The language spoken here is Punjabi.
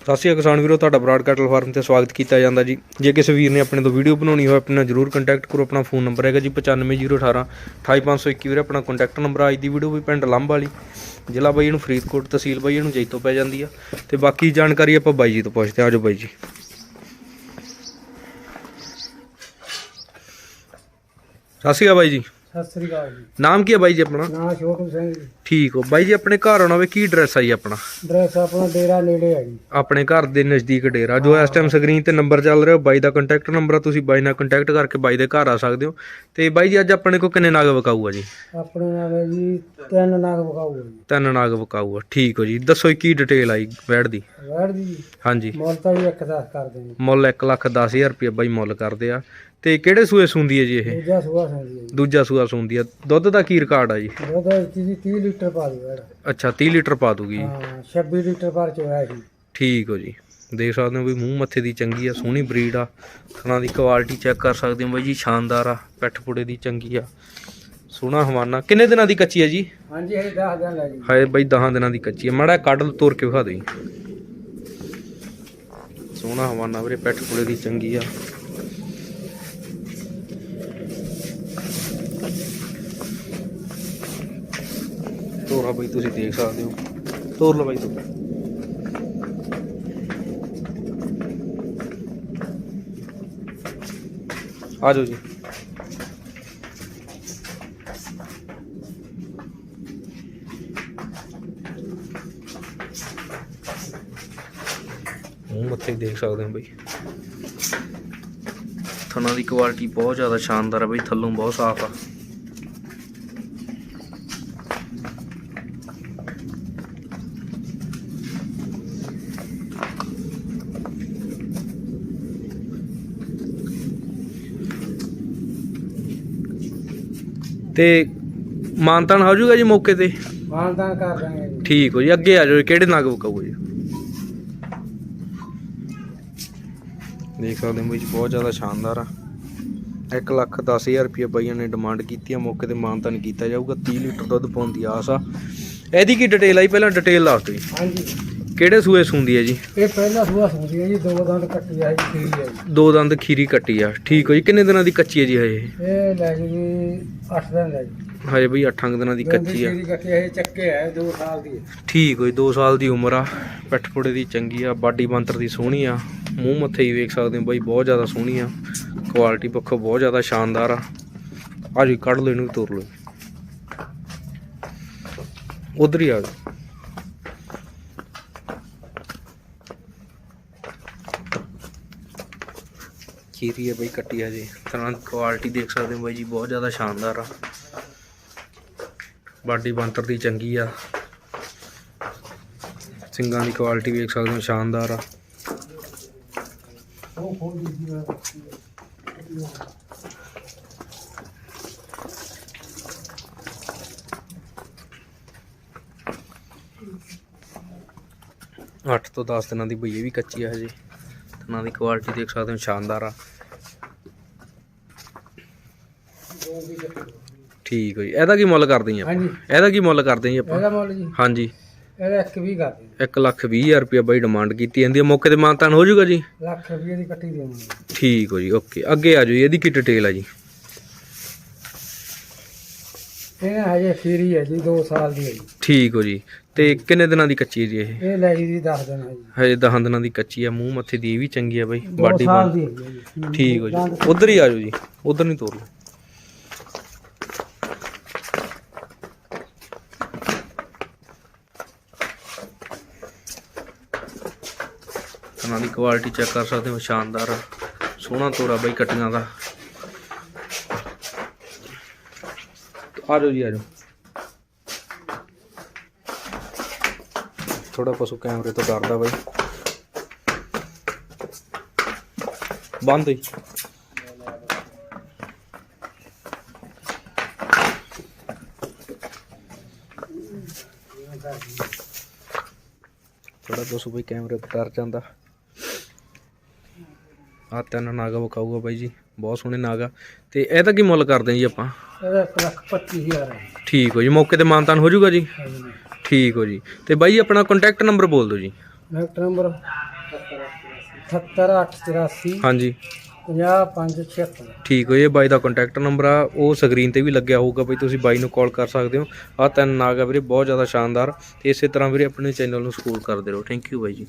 ਸਤਿ ਸ਼੍ਰੀ ਅਕਾਲ ਕਿਸਾਨ ਵੀਰੋ ਤੁਹਾਡਾ ਬਰਾਡ ਕੈਟਲ ਫਾਰਮ ਤੇ ਸਵਾਗਤ ਕੀਤਾ ਜਾਂਦਾ ਜੀ। ਜੇ ਕਿਸੇ ਵੀਰ ਨੇ ਆਪਣੇ ਤੋਂ ਵੀਡੀਓ ਬਣਾਉਣੀ ਹੋਵੇ ਆਪਣੇ ਨਾਲ ਜਰੂਰ ਕੰਟੈਕਟ ਕਰੋ ਆਪਣਾ ਫੋਨ ਨੰਬਰ ਹੈਗਾ ਜੀ 95018 28521 ਵੀਰੇ। ਆਪਣਾ ਕੰਟੈਕਟ ਨੰਬਰ ਅੱਜ ਦੀ ਵੀਡੀਓ ਵੀ ਪਿੰਡ ਲੰਬ ਵਾਲੀ। ਜ਼ਿਲ੍ਹਾ ਬਾਈ ਇਹਨੂੰ ਫਰੀਦਕੋਟ ਤਹਿਸੀਲ ਬਾਈ ਇਹਨੂੰ ਜੈਤੋ ਪੈ ਜਾਂਦੀ ਆ। ਤੇ ਬਾਕੀ ਜਾਣਕਾਰੀ ਆਪਾਂ ਬਾਈ ਜੀ ਤੋਂ ਪੁੱਛਦੇ ਆ। ਆਜੋ ਬਾਈ ਜੀ। ਸਤਿ ਸ਼੍ਰੀ ਅਕਾਲ ਬਾਈ ਜੀ। ਸਤਿ ਸ੍ਰੀ ਅਕਾਲ ਜੀ। ਨਾਮ ਕੀ ਹੈ ਬਾਈ ਜੀ ਆਪਣਾ? ਨਾਂ ਛੋਟੂ ਸਿੰਘ ਜੀ। ਠੀਕ ਹੋ। ਬਾਈ ਜੀ ਆਪਣੇ ਘਰ ਆਉਣਾ ਹੋਵੇ ਕੀ ਐਡਰੈਸ ਆ ਜੀ ਆਪਣਾ? ਡਰੈਸ ਆਪਣਾ ਡੇਰਾ ਨੇੜੇ ਹੈ ਜੀ। ਆਪਣੇ ਘਰ ਦੇ ਨਜ਼ਦੀਕ ਡੇਰਾ। ਜੋ ਇਸ ਟਾਈਮ ਸਕਰੀਨ ਤੇ ਨੰਬਰ ਚੱਲ ਰਿਹਾ ਬਾਈ ਦਾ ਕੰਟੈਕਟ ਨੰਬਰ ਆ ਤੁਸੀਂ ਬਾਈ ਨਾਲ ਕੰਟੈਕਟ ਕਰਕੇ ਬਾਈ ਦੇ ਘਰ ਆ ਸਕਦੇ ਹੋ। ਤੇ ਬਾਈ ਜੀ ਅੱਜ ਆਪਣੇ ਕੋਲ ਕਿੰਨੇ ਨਾਗ ਵਿਕਾਊ ਆ ਜੀ? ਆਪਣੇ ਨਾਲ ਹੈ ਜੀ ਤਿੰਨ ਨਾਗ ਵਿਖਾਊਗਾ ਜੀ। ਤਿੰਨ ਨਾਗ ਵਿਕਾਊ ਆ। ਠੀਕ ਹੋ ਜੀ। ਦੱਸੋ ਜੀ ਕੀ ਡਿਟੇਲ ਆਈ ਵੈੜ ਦੀ? ਵੈੜ ਦੀ ਜੀ। ਹਾਂਜੀ। ਮੁੱਲ ਤਾਂ ਜੀ ਇੱਕ ਦਸ ਕਰ ਦੇਣੀ ਮੁੱਲ 1 ਲੱਖ 10000 ਰੁਪਏ ਬਾਈ ਮੁੱਲ ਕਰਦੇ ਆ। ਤੇ ਕਿਹੜੇ ਸੂਏ ਸੁੰਦੀ ਹੈ ਜੀ ਇਹ? ਦੂਜਾ ਸੁਆ ਸੰਦੀ ਹੈ ਦੂਜਾ ਸੂਆ ਸੁੰਦੀ ਆ। ਦੁੱਧ ਦਾ ਕੀ ਰਿਕਾਰਡ ਆ ਜੀ? ਦੁੱਧ ਜੀ 30 ਲੀਟਰ ਪਾ ਦੀ ਵੈੜ ਅੱਛਾ 30 ਲੀਟਰ ਪਾ ਦੂਗੀ ਹਾਂ 26 ਲੀਟਰ ਪਰ ਚੋਇਆ ਸੀ। ਠੀਕ ਹੋ ਜੀ। ਦੇਖ ਸਕਦੇ ਹੋ ਵੀ ਮੂੰਹ ਮੱਥੇ ਦੀ ਚੰਗੀ ਆ ਸੋਹਣੀ ਬਰੀਡ ਆ। ਥਣਾ ਦੀ ਕੁਆਲਿਟੀ ਚੈੱਕ ਕਰ ਸਕਦੇ ਹੋ ਬਾਈ ਜੀ ਸ਼ਾਨਦਾਰ ਆ ਪਿੱਠ ਪੁੜੇ ਦੀ ਚੰਗੀ ਆ। ਸੋਹਣਾ ਹਵਾਨਾ। ਕਿੰਨੇ ਦਿਨਾਂ ਦੀ ਕੱਚੀ ਆ ਜੀ? ਹਾਂਜੀ ਇਹ 10 ਦਿਨ ਲੈ ਜੀ। ਹਾਏ ਬਾਈ 10 ਦਿਨਾਂ ਦੀ ਕੱਚੀ ਆ। ਮਾੜਾ ਕੱਢ ਤੋੜ ਕੇ ਵਿਖਾ ਦੇ ਸੋਹਣਾ ਹਵਾਨਾ ਵੀਰੇ ਪਿੱਠ ਪੁੜੇ ਦੀ ਚੰਗੀ ਆ। ਤੋਰਾ ਬਈ ਤੁਸੀਂ ਦੇਖ ਸਕਦੇ ਹੋ। ਤੋਰ ਲਓ ਬਾਈ ਤੂੰ ਆ ਜਾਓ ਜੀ। ਮੱਥੇ ਦੇਖ ਸਕਦੇ ਹੋ ਬਈ। ਥਣਾ ਦੀ ਕੁਆਲਿਟੀ ਬਹੁਤ ਜ਼ਿਆਦਾ ਸ਼ਾਨਦਾਰ ਹੈ ਬਈ, ਥੱਲੋਂ ਬਹੁਤ ਸਾਫ਼ ਆ। ਤੇ ਮਾਨਤਾਨ ਹੋ ਜਾਊਗਾ ਜੀ ਮੌਕੇ ਤੇ? ਮਾਨਦਾਨ ਕਰ ਦਾਂਗੇ ਜੀ। ਠੀਕ ਹੋ ਜੀ ਅੱਗੇ ਆ ਜਾਓ ਕਿਹੜੇ ਨਗ ਵਿਕਾਊ ਜੀ? ਦੇਖ ਸਕਦੇ ਹੋ ਜੀ, ਬਹੁਤ ਜ਼ਿਆਦਾ ਸ਼ਾਨਦਾਰ ਆ। 1 ਲੱਖ 10000 ਰੁਪਏ ਬਾਈਆਂ ਨੇ ਡਿਮਾਂਡ ਕੀਤੀ ਆ ਮੌਕੇ ਤੇ ਮਾਨਤਾਨ ਕੀਤਾ ਜਾਊਗਾ 30 ਲੀਟਰ ਦੁੱਧ ਪਾਉਣ ਦੀ ਆਸ ਆ। ਇਹਦੀ ਕੀ ਡਿਟੇਲ ਆਈ ਪਹਿਲਾਂ ਡਿਟੇਲ ਦੱਸ ਦਿਓ ਜੀ। ਹਾਂਜੀ। ਕਿਹੜੇ ਸੂਏ ਸੁੰਦੀ ਹੈ ਜੀ? ਇਹ ਪਹਿਲਾ ਸੁਆ ਸੰਦੀ ਹੈ ਜੀ ਦੋ ਦੰਦ ਕੱਟੀ ਆ ਜੀ ਖੀਰੀ ਹੈ ਜੀ। ਦੋ ਦੰਦ ਖੀਰੀ ਕੱਟੀ ਆ ਠੀਕ ਹੋ ਜੀ। ਕਿੰਨੇ ਦਿਨਾਂ ਦੀ ਕੱਚੀ ਹੈ ਜੀ ਹਜੇ ਇਹ ਲੈ ਜੀ 8 ਦਿਨ ਲੈ ਜੀ ਹਜੇ ਬਈ 8 ਦਿਨਾਂ ਦੀ ਕੱਚੀ ਆ। ਖੀਰੀ ਕੱਟੀ ਇਹ ਚੱਕੇ ਹੈ 2 ਸਾਲ ਦੀ ਹੈ। ਠੀਕ ਹੋਈ 2 ਸਾਲ ਦੀ ਉਮਰ ਆ। ਪਿੱਠ ਪੁੜੇ ਦੀ ਚੰਗੀ ਆ ਬਾਡੀ ਬੰਤਰ ਦੀ ਸੋਹਣੀ ਆ। ਮੂੰਹ ਮੱਥੇ ਹੀ ਵੇਖ ਸਕਦੇ ਹੋ ਬਾਈ ਬਹੁਤ ਜ਼ਿਆਦਾ ਸੋਹਣੀ ਆ। ਕੁਆਲਿਟੀ ਪੱਖੋਂ ਬਹੁਤ ਜ਼ਿਆਦਾ ਸ਼ਾਨਦਾਰ ਆ। ਆ ਜੀ ਕੱਢ ਲਓ ਇਹਨੂੰ ਤੋੜ ਲਓ ਉਧਰ ਹੀ ਆ ਜਾਓ। ਖੀਰੀ ਹੈ ਬਾਈ, ਕੱਟੀ ਆ ਜੀ ਤਰ੍ਹਾਂ ਦੀ ਕੁਆਲਿਟੀ ਦੇਖ ਸਕਦੇ ਹੋ ਬਾਈ ਜੀ, ਬਹੁਤ ਜ਼ਿਆਦਾ ਸ਼ਾਨਦਾਰ ਆ। ਬਾਡੀ ਬੰਤਰ ਦੀ ਚੰਗੀ ਆ। ਸਿੰਗਾਂ ਦੀ ਕੁਆਲਿਟੀ ਵੇਖ ਸਕਦੇ ਹੋ, ਸ਼ਾਨਦਾਰ ਆ। ਅੱਠ ਤੋਂ 10 ਦਿਨਾਂ ਦੀ ਬਈਏ ਵੀ ਕੱਚੀ ਆ ਹਜੇ। ਥਣਾ ਦੀ ਕੁਆਲਿਟੀ ਦੇਖ ਸਕਦੇ ਹੋ ਸ਼ਾਨਦਾਰ ਆ। ਠੀਕ ਹੈ ਜੀ। ਇਹਦਾ ਕੀ ਮੁੱਲ ਕਰਦੇ ਆਪਾਂ? ਹਾਂਜੀ। ਇਹਦਾ ਕੀ ਮੁੱਲ ਕਰਦੇ ਜੀ ਆਪਾਂ? ਇਹਦਾ ਮੁੱਲ ਜੀ। ਹਾਂਜੀ। ਇਹਦਾ ਇੱਕ ਵੀ ਕਰ ਦੇ 1 ਲੱਖ 20 ਹਜ਼ਾਰ ਰੁਪਏ ਬਾਈ ਡਿਮਾਂਡ ਕੀਤੀ ਜਾਂਦੀ ਹੈ ਮੌਕੇ ਤੇ ਮਾਨਤਾਨ ਹੋ ਜਾਊਗਾ ਜੀ? ਲੱਖ ਰੁਪਏ ਦੀ ਕੱਟੀ ਦੇਵਾਂਗੇ। ਠੀਕ ਹੋ ਜੀ ਓਕੇ ਅੱਗੇ ਆ ਜਾਓ ਜੀ, ਇਹਦੀ ਕੀ ਡਿਟੇਲ ਆ ਜੀ? ਇਹ ਹਜੇ ਖੀਰੀ ਹੈ ਜੀ 2 ਸਾਲ ਦੀ ਹੈ ਜੀ। ਠੀਕ ਹੋ ਜੀ। ਤੇ ਕਿੰਨੇ ਦਿਨਾਂ ਦੀ ਕੱਚੀ ਹੈ ਜੀ ਇਹ? ਇਹ ਲੈ ਜੀ 10 ਦਿਨ ਹੈ ਜੀ ਹਜੇ 10 ਦਿਨਾਂ ਦੀ ਕੱਚੀ ਆ ਮੂੰਹ ਮੱਥੇ ਦੀ ਇਹ ਵੀ ਚੰਗੀ ਆ ਬਾਈ 2 ਬਾਡੀ ਸਾਲ ਦੀ ਹੈ ਜੀ। ਠੀਕ ਹੋ ਜੀ। ਉਧਰ ਹੀ ਆ ਜਾਓ ਜੀ ਉਧਰ ਨਹੀਂ ਤੋਰ ਲਓ। ਇਹਨਾਂ ਦੀ ਕੁਆਲਿਟੀ ਚੈੱਕ ਕਰ ਸਕਦੇ ਹੋ ਸ਼ਾਨਦਾਰ। ਸੋਹਣਾ ਤੋਰਾ ਬਾਈ ਕਟੀਆਂ ਦਾ। ਆ ਜਾਓ ਜੀ, ਆ ਜਾਓ। ਥੋੜਾ ਪਸ਼ੂ ਕੈਮਰੇ ਤੋਂ ਡਰਦਾ ਬਾਈ। ਬੰਦ ਹੀ। ਥੋੜਾ ਪਸ਼ੂ ਬਾਈ ਕੈਮਰੇ ਤੋਂ ਡਰ ਜਾਂਦਾ। ਆ ਤਿੰਨ ਨਾਗਾ ਵਿਕਾਊਗਾ ਬਾਈ ਜੀ। ਬਹੁਤ ਸੋਹਣੇ ਨਾਗਾ ਤੇ ਇਹਦਾ ਕੀ ਮੁੱਲ ਕਰਦੇ ਜੀ ਆਪਾਂ? ਇਹਦਾ ਲੱਖ ਹੈ ਠੀਕ ਹੋ ਜੀ ਮੌਕੇ ਤੇ ਮਾਨਤਾਨ ਹੋ ਜਾਊਗਾ ਜੀ? ਹਾਂਜੀ। ਠੀਕ ਹੋ ਜੀ। ਤੇ ਬਾਈ ਆਪਣਾ ਕੰਟੈਕਟ ਨੰਬਰ ਬੋਲ ਦਿਓ ਜੀ। ਨੈਕਟ ਨੰਬਰ 78884 ਹਾਂਜੀ। 50576 ਠੀਕ ਹੋ ਇਹ ਬਾਈ ਦਾ ਕੰਟੈਕਟ ਨੰਬਰ ਆ। ਉਹ ਸਕਰੀਨ ਤੇ ਵੀ ਲੱਗਿਆ ਹੋਊਗਾ ਬਈ ਤੁਸੀਂ ਬਾਈ ਨੂੰ ਕਾਲ ਕਰ ਸਕਦੇ ਹੋ। ਆ ਤਿੰਨ ਨਾਗ ਆ ਵੀਰੇ ਬਹੁਤ ਜ਼ਿਆਦਾ ਸ਼ਾਨਦਾਰ। ਤੇ ਇਸੇ ਤਰ੍ਹਾਂ ਵੀਰੇ ਆਪਣੇ ਚੈਨਲ ਨੂੰ ਸਪੋਰਟ ਕਰਦੇ ਰਹੋ। ਥੈਂਕ ਯੂ ਬਾਈ ਜੀ।